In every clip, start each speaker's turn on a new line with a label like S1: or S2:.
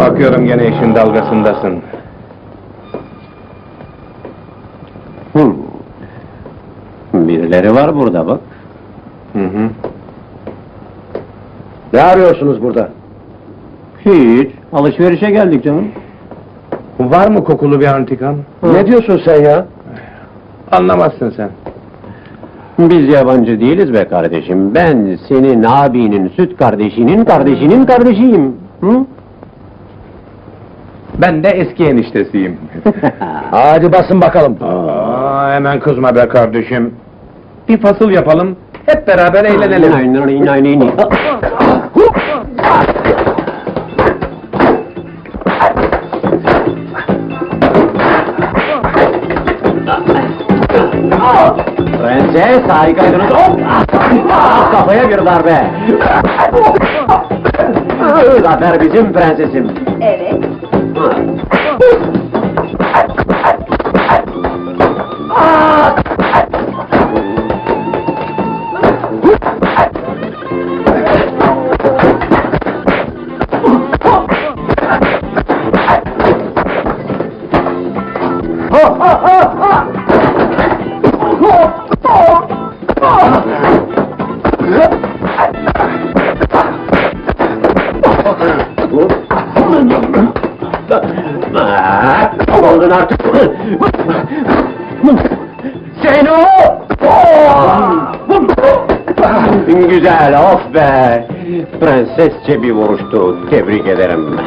S1: Bakıyorum gene işin dalgasındasın.
S2: Hmm. Birileri var burada bak.
S1: Hı hı.
S2: Ne arıyorsunuz burada? Hiç, alışverişe geldik canım.
S1: Var mı kokulu bir antikam?
S2: Ne diyorsun sen ya?
S1: Anlamazsın sen.
S2: Biz yabancı değiliz be kardeşim. Ben senin abinin süt kardeşinin kardeşinin kardeşiyim. Hı?
S1: Ben de eski eniştesiyim.
S2: Hadi basın bakalım.
S1: Aa, hemen kızma be kardeşim. Bir fasıl yapalım, hep beraber eğlenelim.
S2: Prenses harikaydınız. Hop! Ah, Kafaya bir darbe. Zafer bizim prensesim.
S3: Evet.
S2: Oldun artık. Zeyno! Güzel, of be! Prensesçe bir vuruştu, tebrik ederim.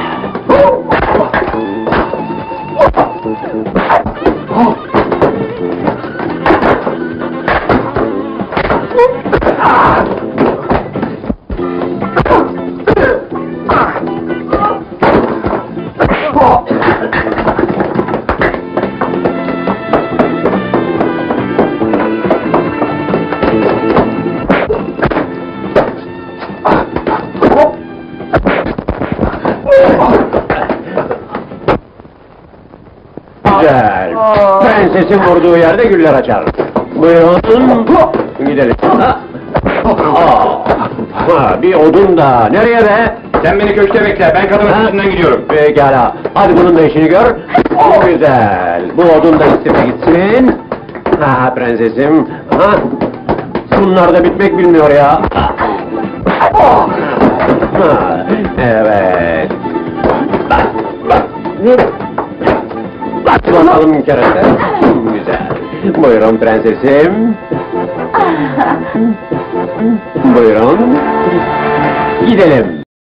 S2: Güzel. Prensesin vurduğu yerde güller açar. Buyurun. Gidelim. Ha. Aa. Ha, bir odun da. Nereye be?
S1: Sen beni köşkte bekle, ben kadının
S2: Ha?
S1: üstünden gidiyorum.
S2: Pekala. Hadi bunun da işini gör. Güzel. Bu odun da üstüne gitsin. Ha prensesim. Ha. Bunlar da bitmek bilmiyor ya. Ha. Evet. Bak, bak. Bak bakalım kereste. Güzel. Buyurun prensesim. Buyurun. Gidelim.